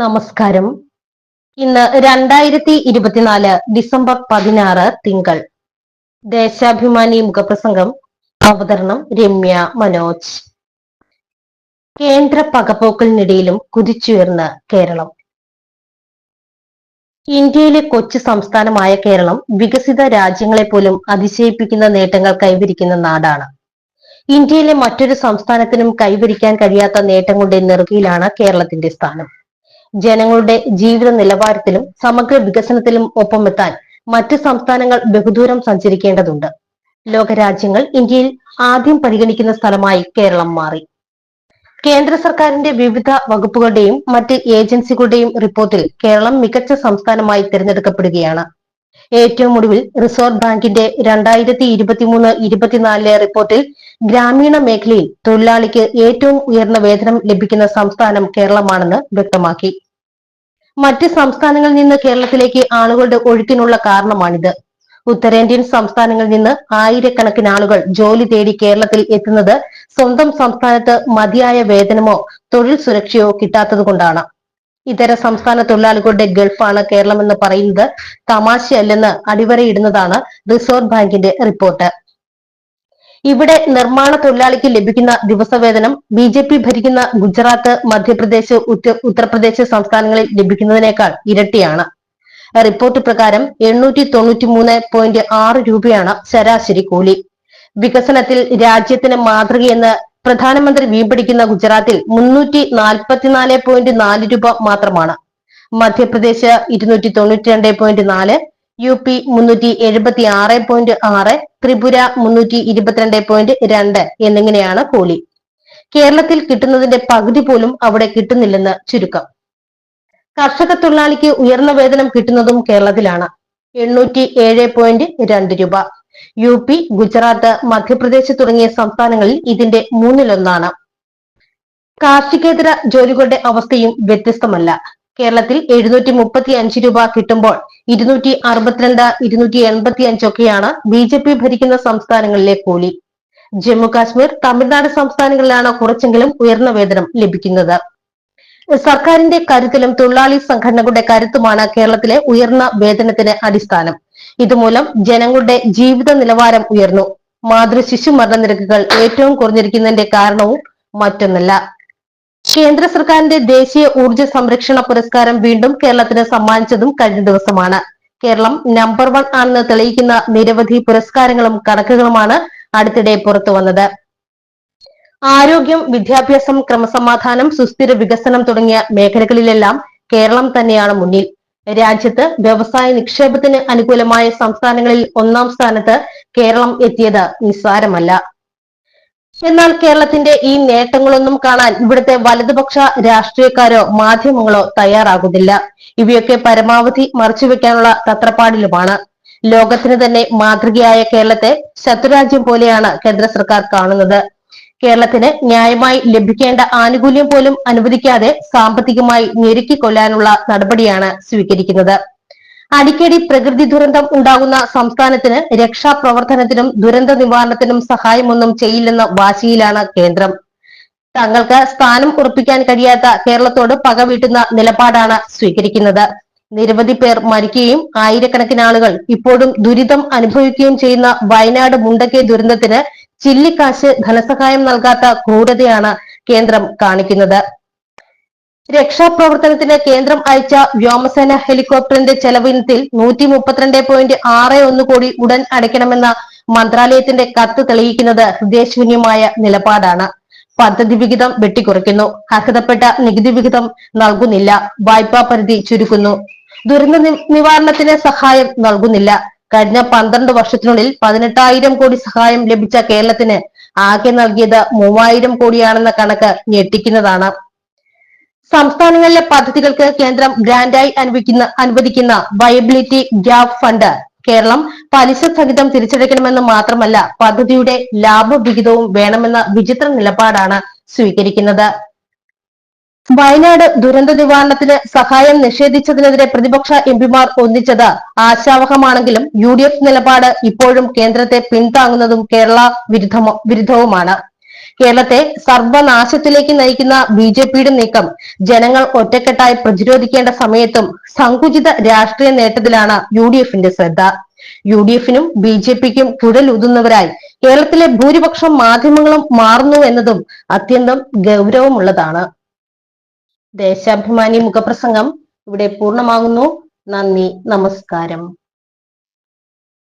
നമസ്കാരം. ഇന്ന് രണ്ടായിരത്തി ഇരുപത്തിനാല് ഡിസംബർ പതിനാറ് തിങ്കൾ. ദേശാഭിമാനി മുഖപ്രസംഗം അവതരണം രമ്യ മനോജ്. കേന്ദ്ര പകപോക്കലിനിടയിലും കുതിച്ചുയർന്ന് കേരളം. ഇന്ത്യയിലെ കൊച്ചു സംസ്ഥാനമായ കേരളം വികസിത രാജ്യങ്ങളെ പോലും അതിശയിപ്പിക്കുന്ന നേട്ടങ്ങൾ കൈവരിക്കുന്ന നാടാണ്. ഇന്ത്യയിലെ മറ്റൊരു സംസ്ഥാനത്തിനും കൈവരിക്കാൻ കഴിയാത്ത നേട്ടങ്ങളുടെ നെറുകയിലാണ് കേരളത്തിന്റെ സ്ഥാനം. ജനങ്ങളുടെ ജീവിത നിലവാരത്തിലും സമഗ്ര വികസനത്തിലും ഒപ്പമെത്താൻ മറ്റ് സംസ്ഥാനങ്ങൾ ബഹുദൂരം സഞ്ചരിക്കേണ്ടതുണ്ട്. ലോകരാജ്യങ്ങൾ ഇന്ത്യയിൽ ആദ്യം പരിഗണിക്കുന്ന സ്ഥലമായി കേരളം മാറി. കേന്ദ്ര സർക്കാരിന്റെ വിവിധ വകുപ്പുകളുടെയും മറ്റ് ഏജൻസികളുടെയും റിപ്പോർട്ടിൽ കേരളം മികച്ച സംസ്ഥാനമായി തിരഞ്ഞെടുക്കപ്പെടുകയാണ്. ഏറ്റവും ഒടുവിൽ റിസർവ് ബാങ്കിന്റെ രണ്ടായിരത്തി ഇരുപത്തിമൂന്ന് ഇരുപത്തിനാലിലെ റിപ്പോർട്ടിൽ ഗ്രാമീണ മേഖലയിൽ തൊഴിലാളിക്ക് ഏറ്റവും ഉയർന്ന വേതനം ലഭിക്കുന്ന സംസ്ഥാനം കേരളമാണെന്ന് വ്യക്തമാക്കി. മറ്റ് സംസ്ഥാനങ്ങളിൽ നിന്ന് കേരളത്തിലേക്ക് ആളുകളുടെ ഒഴുക്കിനുള്ള കാരണമാണിത്. ഉത്തരേന്ത്യൻ സംസ്ഥാനങ്ങളിൽ നിന്ന് ആയിരക്കണക്കിന് ആളുകൾ ജോലി തേടി കേരളത്തിൽ എത്തുന്നത് സ്വന്തം സംസ്ഥാനത്ത് മതിയായ വേതനമോ തൊഴിൽ സുരക്ഷയോ കിട്ടാത്തതുകൊണ്ടാണ്. ഇതര സംസ്ഥാന തൊഴിലാളികളുടെ ഗൾഫാണ് കേരളമെന്ന് പറയുന്നത് തമാശയല്ലെന്ന് അടിവരയിടുന്നതാണ് റിസർവ് ബാങ്കിന്റെ റിപ്പോർട്ട്. ഇവിടെ നിർമ്മാണ തൊഴിലാളിക്ക് ലഭിക്കുന്ന ദിവസവേതനം ബി ജെ പി ഭരിക്കുന്ന ഗുജറാത്ത് മധ്യപ്രദേശ് ഉത്തർപ്രദേശ് സംസ്ഥാനങ്ങളിൽ ലഭിക്കുന്നതിനേക്കാൾ ഇരട്ടിയാണ്. റിപ്പോർട്ട് പ്രകാരം എണ്ണൂറ്റി തൊണ്ണൂറ്റി മൂന്ന് പോയിന്റ് ആറ് രൂപയാണ് ശരാശരി കൂലി. വികസനത്തിൽ രാജ്യത്തിന് മാതൃകയെന്ന് പ്രധാനമന്ത്രി വീമ്പടിക്കുന്ന ഗുജറാത്തിൽ മുന്നൂറ്റി നാൽപ്പത്തിനാല് പോയിന്റ് നാല് രൂപ മാത്രമാണ്. മധ്യപ്രദേശ് ഇരുന്നൂറ്റി തൊണ്ണൂറ്റി രണ്ട് പോയിന്റ് നാല് യു പി മുന്നൂറ്റി എഴുപത്തി ആറ് പോയിന്റ് ആറ് ത്രിപുര മുന്നൂറ്റി ഇരുപത്തിരണ്ട് പോയിന്റ് രണ്ട് എന്നിങ്ങനെയാണ് കൂലി. കേരളത്തിൽ കിട്ടുന്നതിന്റെ പകുതി പോലും അവിടെ കിട്ടുന്നില്ലെന്ന് ചുരുക്കം. കർഷക തൊഴിലാളിക്ക് ഉയർന്ന വേതനം കിട്ടുന്നതും കേരളത്തിലാണ്. എണ്ണൂറ്റി ഏഴ് പോയിന്റ് രണ്ട് രൂപ. യു പി ഗുജറാത്ത് മധ്യപ്രദേശ് തുടങ്ങിയ സംസ്ഥാനങ്ങളിൽ ഇതിന്റെ മൂന്നിലൊന്നാണ്. കാർഷികേതര ജോലികളുടെ അവസ്ഥയും വ്യത്യസ്തമല്ല. കേരളത്തിൽ എഴുന്നൂറ്റി മുപ്പത്തി അഞ്ച് രൂപ കിട്ടുമ്പോൾ ഇരുന്നൂറ്റി അറുപത്തിരണ്ട് ഇരുന്നൂറ്റി എൺപത്തി അഞ്ചൊക്കെയാണ് ബി ജെ പി ഭരിക്കുന്ന സംസ്ഥാനങ്ങളിലെ കൂലി. ജമ്മു കാശ്മീർ തമിഴ്നാട് സംസ്ഥാനങ്ങളിലാണ് കുറച്ചെങ്കിലും ഉയർന്ന വേതനം ലഭിക്കുന്നത്. സർക്കാരിന്റെ കരുത്തിലും തൊഴിലാളി സംഘടനകളുടെ കരുത്തുമാണ് കേരളത്തിലെ ഉയർന്ന വേതനത്തിന് അടിസ്ഥാനം. ഇതുമൂലം ജനങ്ങളുടെ ജീവിത നിലവാരം ഉയർന്നു. മാതൃ ശിശു മരണനിരക്കുകൾ ഏറ്റവും കുറഞ്ഞിരിക്കുന്നതിന്റെ കാരണവും മറ്റൊന്നല്ല. കേന്ദ്ര സർക്കാരിന്റെ ദേശീയ ഊർജ സംരക്ഷണ പുരസ്കാരം വീണ്ടും കേരളത്തിന് സമ്മാനിച്ചതും കഴിഞ്ഞ ദിവസമാണ്. കേരളം നമ്പർ വൺ ആണെന്ന് തെളിയിക്കുന്ന നിരവധി പുരസ്കാരങ്ങളും കണക്കുകളുമാണ് അടുത്തിടെ പുറത്തു വന്നത്. ആരോഗ്യം വിദ്യാഭ്യാസം ക്രമസമാധാനം സുസ്ഥിര വികസനം തുടങ്ങിയ മേഖലകളിലെല്ലാം കേരളം തന്നെയാണ് മുന്നിൽ. രാജ്യത്ത് വ്യവസായ നിക്ഷേപത്തിന് അനുകൂലമായ സംസ്ഥാനങ്ങളിൽ ഒന്നാം സ്ഥാനത്ത് കേരളം എത്തിയത് നിസ്സാരമല്ല. എന്നാൽ കേരളത്തിന്റെ ഈ നേട്ടങ്ങളൊന്നും കാണാൻ ഇവിടുത്തെ വലതുപക്ഷ രാഷ്ട്രീയക്കാരോ മാധ്യമങ്ങളോ തയ്യാറാകുന്നില്ല. ഇവയൊക്കെ പരമാവധി മറച്ചുവെക്കാനുള്ള തത്രപ്പാടിലുമാണ്. ലോകത്തിന് തന്നെ മാതൃകയായ കേരളത്തെ ശത്രുരാജ്യം പോലെയാണ് കേന്ദ്ര സർക്കാർ കാണുന്നത്. കേരളത്തിന് ന്യായമായി ലഭിക്കേണ്ട ആനുകൂല്യം പോലും അനുവദിക്കാതെ സാമ്പത്തികമായി ഞെരുക്കിക്കൊല്ലാനുള്ള നടപടിയാണ് സ്വീകരിക്കുന്നത്. അടിക്കടി പ്രകൃതി ദുരന്തം ഉണ്ടാകുന്ന സംസ്ഥാനത്തിന് രക്ഷാപ്രവർത്തനത്തിനും ദുരന്ത നിവാരണത്തിനും സഹായമൊന്നും ചെയ്യില്ലെന്ന വാശിയിലാണ് കേന്ദ്രം. തങ്ങൾക്ക് സ്ഥാനം ഉറപ്പിക്കാൻ കഴിയാത്ത കേരളത്തോട് പകവീട്ടുന്ന നിലപാടാണ് സ്വീകരിക്കുന്നത്. നിരവധി പേർ മരിക്കുകയും ആയിരക്കണക്കിന് ആളുകൾ ഇപ്പോഴും ദുരിതം അനുഭവിക്കുകയും ചെയ്യുന്ന വയനാട് മുണ്ടക്കെ ദുരന്തത്തിന് ചില്ലിക്കാശ് ധനസഹായം നൽകാത്ത ക്രൂരതയാണ് കേന്ദ്രം കാണിക്കുന്നത്. രക്ഷാപ്രവർത്തനത്തിന് കേന്ദ്രം അയച്ച വ്യോമസേന ഹെലികോപ്റ്ററിന്റെ ചെലവിനത്തിൽ നൂറ്റി മുപ്പത്തിരണ്ട് പോയിന്റ് ആറ് ഒന്ന് കോടി ഉടൻ അടയ്ക്കണമെന്ന മന്ത്രാലയത്തിന്റെ കത്ത് തെളിയിക്കുന്നത് ഹൃദയശൂന്യമായ നിലപാടാണ്. പദ്ധതി വിഹിതം വെട്ടിക്കുറയ്ക്കുന്നു. അർഹതപ്പെട്ട നികുതി വിഹിതം നൽകുന്നില്ല. വായ്പാ പരിധി ചുരുക്കുന്നു. ദുരന്ത നിവാരണത്തിന് സഹായം നൽകുന്നില്ല. കഴിഞ്ഞ പന്ത്രണ്ട് വർഷത്തിനുള്ളിൽ പതിനെട്ടായിരം കോടി സഹായം ലഭിച്ച കേരളത്തിന് ആകെ നൽകിയത് മൂവായിരം കോടിയാണെന്ന കണക്ക് ഞെട്ടിക്കുന്നതാണ്. സംസ്ഥാനങ്ങളിലെ പദ്ധതികൾക്ക് കേന്ദ്രം ഗ്രാന്റായി അനുവദിക്കുന്ന അനുവദിക്കുന്ന വയബിലിറ്റി ഗ്യാപ് ഫണ്ട്. കേരളം പലിശ സഹിതം തിരിച്ചടയ്ക്കണമെന്ന് മാത്രമല്ല പദ്ധതിയുടെ ലാഭവിഹിതവും വേണമെന്ന വിചിത്ര നിലപാടാണ് സ്വീകരിക്കുന്നത്. വയനാട് ദുരന്ത നിവാരണത്തിന് സഹായം നിഷേധിച്ചതിനെതിരെ പ്രതിപക്ഷ എംപിമാർ ഒന്നിച്ചത് ആശാവഹമാണെങ്കിലും യു നിലപാട് ഇപ്പോഴും കേന്ദ്രത്തെ പിന്താങ്ങുന്നതും കേരള വിരുദ്ധവുമാണ്. കേരളത്തെ സർവനാശത്തിലേക്ക് നയിക്കുന്ന ബി ജെ പിയുടെ നീക്കം ജനങ്ങൾ ഒറ്റക്കെട്ടായി പ്രതിരോധിക്കേണ്ട സമയത്തും സങ്കുചിത രാഷ്ട്രീയ നേട്ടത്തിലാണ് യു ഡി എഫിന്റെ ശ്രദ്ധ. യു ഡി എഫിനും ബി ജെ പിക്കും കുഴലൂതുന്നവരായി കേരളത്തിലെ ഭൂരിപക്ഷം മാധ്യമങ്ങളും മാറുന്നു എന്നതും അത്യന്തം ഗൗരവമുള്ളതാണ്. ദേശാഭിമാനി മുഖപ്രസംഗം ഇവിടെ പൂർണമാകുന്നു. നന്ദി നമസ്കാരം.